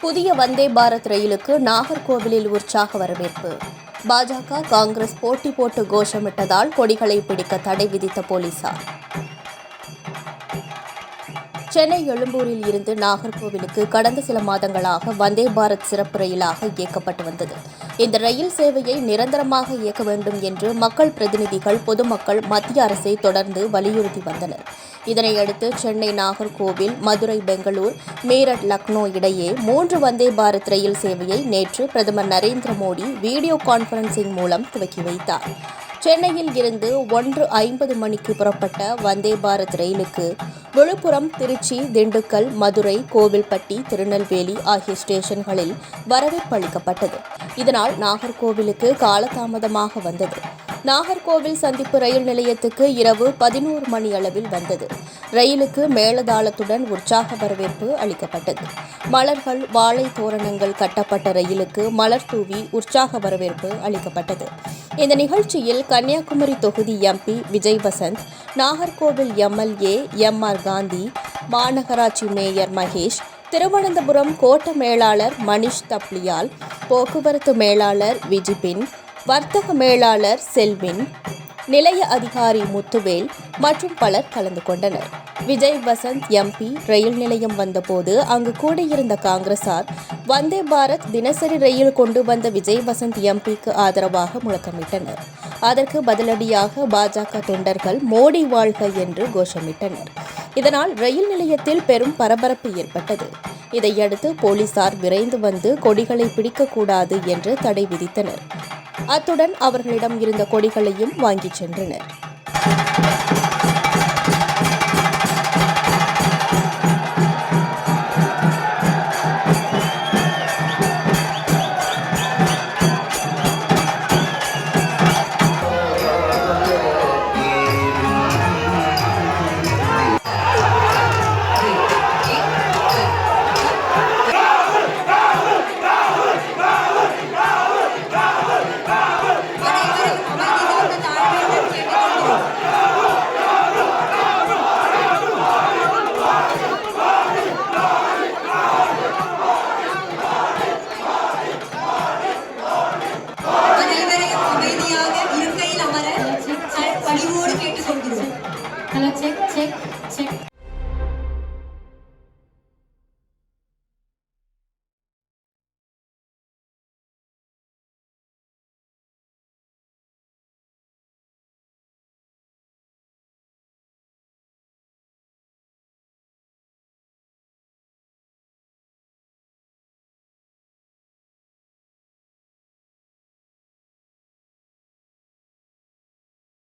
புதிய வந்தே பாரத் ரயிலுக்கு நாகர்கோவிலில் உற்சாக வரவேற்பு. பாஜக காங்கிரஸ் போட்டி போட்டு கோஷமிட்டதால் கொடிகளை பிடிக்க தடை விதித்த போலீசார். சென்னை எழும்பூரில் இருந்து நாகர்கோவிலுக்கு கடந்த சில மாதங்களாக வந்தே பாரத் சிறப்பு ரயிலாக இயக்கப்பட்டு வந்தது. இந்த ரயில் சேவையை நிரந்தரமாக இயக்க வேண்டும் என்று மக்கள் பிரதிநிதிகள் பொதுமக்கள் மத்திய அரசை தொடர்ந்து வலியுறுத்தி வந்தனர். இதனையடுத்து சென்னை நாகர்கோவில் மதுரை பெங்களூர் மீரட் லக்னோ இடையே மூன்று வந்தே பாரத் ரயில் சேவையை நேற்று பிரதமர் நரேந்திர மோடி வீடியோ கான்பரன்சிங் மூலம் துவக்கி வைத்தார். சென்னையில் இருந்து ஒன்று ஐம்பது மணிக்கு புறப்பட்ட வந்தே பாரத் ரயிலுக்கு விழுப்புரம் திருச்சி திண்டுக்கல் மதுரை கோவில்பட்டி திருநெல்வேலி ஆகிய ஸ்டேஷன்களில் வரவேற்பு அளிக்கப்பட்டது. இதனால் நாகர்கோவிலுக்கு காலதாமதமாக வந்தது. நாகர்கோவில் சந்திப்பு ரயில் நிலையத்துக்கு இரவு பதினோரு மணி அளவில் வந்தது. ரயிலுக்கு மேளதாளத்துடன் உற்சாக வரவேற்பு அளிக்கப்பட்டது. மலர்கள் வாழை தோரணங்கள் கட்டப்பட்ட ரயிலுக்கு மலர் தூவி உற்சாக வரவேற்பு அளிக்கப்பட்டது. இந்த நிகழ்ச்சியில் கன்னியாகுமரி தொகுதி MP Vijay Vasanth Nagercoil MLA M R Gandhi மாநகராட்சி மேயர் மகேஷ் திருவனந்தபுரம் கோட்ட மேலாளர் மணிஷ் தப்லியால் போக்குவரத்து மேலாளர் விஜிபின் வர்த்தக மேலாளர் செல்வின் நிலைய அதிகாரி முத்துவேல் மற்றும் பலர் கலந்து கொண்டனர். விஜய் வசந்த் எம்பி ரயில் நிலையம் வந்தபோது அங்கு கூடியிருந்த காங்கிரசார் வந்தே பாரத் தினசரி ரயில் கொண்டு வந்த விஜய் வசந்த் எம்பிக்கு ஆதரவாக முழக்கமிட்டனர். அதற்கு பதிலடியாக பாஜக தொண்டர்கள் மோடி வாழ்க என்று கோஷமிட்டனர். இதனால் ரயில் நிலையத்தில் பெரும் பரபரப்பு ஏற்பட்டது. இதையடுத்து போலீசார் விரைந்து வந்து கொடிகளை பிடிக்கக்கூடாது என்று தடை விதித்தனர். அத்துடன் அவர்களிடம் இருந்த கொடிகளையும் வாங்கிச் சென்றனர். பணிவோடு கேட்டுக் கொள்கிறோம் ஹலோ செக் செக் செக்.